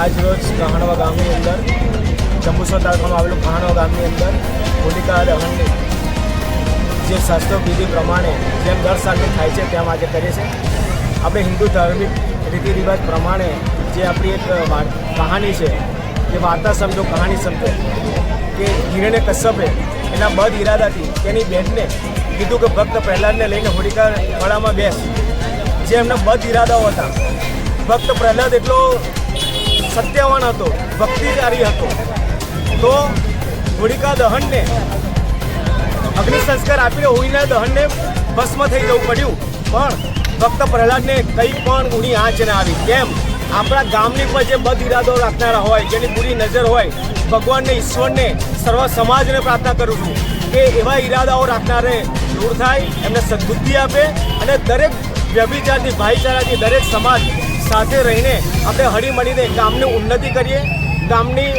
આજ રોજ કહાણવા ગામની અંદર જંબુસર તાલુકામાં આવેલું કહાણવા ગામની અંદર હોલિકા દહનની જે શાસ્ત્રો વિધિ પ્રમાણે જેમ દર સાલની થાય છે તેમ આજે કરીએ છીએ. આપણે હિન્દુ ધાર્મિક રીતિ રિવાજ પ્રમાણે જે આપણી એક કહાની છે, જે વાર્તા સમજો, કહાની સમજો, કે હિરણ્ય કશ્યપે એના બદ ઈરાદાથી તેની બહેનને કીધું કે ભક્ત પ્રહલાદને લઈને હોલિકા વાળામાં બેસ. જે એમના બદ ઈરાદાઓ હતા. ભક્ત પ્રહલાદ એટલો સત્યવાન હતો ભક્તિચારી હતો. તો હોળિકા દહનને અગ્નિ સંસ્કાર આપીને હોળીના દહનને ભસ્મ થઈ જવું પડ્યું. પણ ભક્ત પ્રહલાદને કંઈ પણ ઊંડી આંચ ના આવી. કેમ? આપણા ગામની પર જે બદ ઇરાદો રાખનારા હોય, જેની પૂરી નજર હોય, ભગવાનને, ઈશ્વરને, સર્વ સમાજને પ્રાર્થના કરું છું કે એવા ઈરાદાઓ રાખનારે દૂર થાય, એમને સદબુદ્ધિ આપે અને દરેક વ્યભિચારથી, ભાઈચારાથી, દરેક સમાજ સાથે રહીને આપણે હળીમળીને ગામની ઉન્નતિ કરીએ, ગામની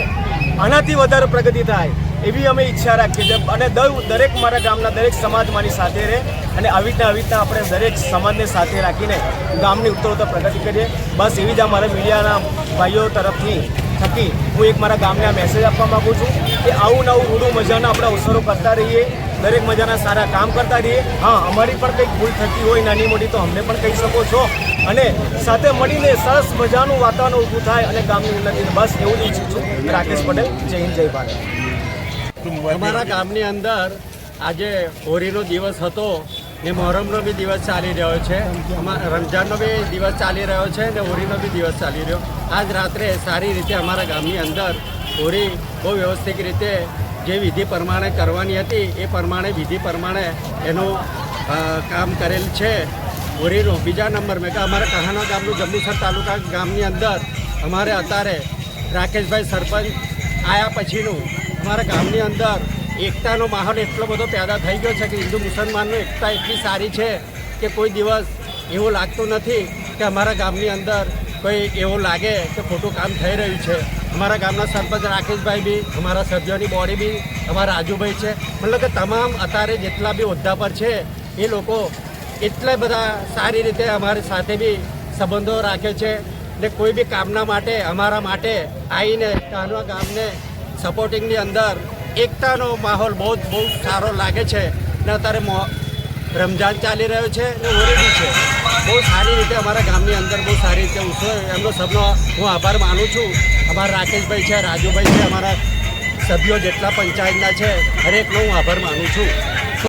આનાથી વધારે પ્રગતિ થાય એવી અમે ઈચ્છા રાખીએ છીએ. અને દર દરેક મારા ગામના દરેક સમાજ મારી સાથે રહે અને આવી રીતના આવી રીતના આપણે દરેક સમાજને સાથે રાખીને ગામની ઉત્તરોત્તર પ્રગતિ કરીએ. બસ એવી જ અમારા મારા મીડિયાના ભાઈઓ તરફથી થકી હું એક મારા ગામને આ મેસેજ આપવા માગું છું. કે આવું નવું રૂડું મજાના આપણે અવસરો કરતા રહીએ, દરેક મજાના સારા કામ કરતા રહીએ. હા, અમારી પણ કંઈક ભૂલ થતી હોય, નાની મોટી તો અમને પણ કહી શકો છો. અને સાથે મળીને સરસ મજાનું વાતાવરણ ઊભું થાય અને ગામની ઉન્નતિ બસ એવું જ ઈચ્છું છું. રાકેશ પટેલ, જય હિન્દ, જય ભારત. અમારા ગામની અંદર આજે હોળીનો દિવસ હતો, ને મોહરમનો બી દિવસ ચાલી રહ્યો છે. રમઝાનનો બી દિવસ ચાલી રહ્યો છે ને હોળીનો બી દિવસ ચાલી રહ્યો. આજ રાત્રે સારી રીતે અમારા ગામની અંદર હોળી બહુ વ્યવસ્થિત રીતે જે વિધિ પ્રમાણે કરવાની હતી, એ પ્રમાણે, વિધિ પ્રમાણે એનું કામ કરેલ છે. હોળીનો બીજા નંબર મેં કે અમારા કહાના ગામનું જંબુસર તાલુકા ગામની અંદર અમારે અત્યારે રાકેશભાઈ સરપંચ આવ્યા પછીનું અમારા ગામની અંદર એકતાનો માહોલ એટલો બધો પેદા થઈ ગયો છે કે હિન્દુ મુસલમાનનો એકતા એટલી સારી છે કે કોઈ દિવસ એવું લાગતું નથી કે અમારા ગામની અંદર કોઈ એવું લાગે કે ખોટું કામ થઈ રહ્યું છે? અમારા ગામના સરપંચ રાકેશભાઈ બી, અમારા સભ્યોની બોડી બી, અમારા રાજુભાઈ છે. મતલબ કે તમામ અત્યારે જેટલા બી હોદ્દા પર છે, એ લોકો એટલા બધા સારી રીતે અમારી સાથે બી સંબંધો રાખે છે ને કોઈ બી કામના માટે, અમારા માટે આવીને કાનવા ગામને સપોર્ટિંગની અંદર એકતાનો માહોલ બહુ બહુ સારો લાગે છે. ને અત્યારે રમજાન ચાલી રહ્યો છે અને હોળી છે. બહુ સારી રીતે અમારા ગામની અંદર બહુ સારી રીતે ઉત્સવ એમનો સબનો હું આભાર માનું છું. અમારા રાકેશભાઈ છે, રાજુભાઈ છે, અમારા સભ્યો જેટલા પંચાયતના છે, હરેકનો હું આભાર માનું છું.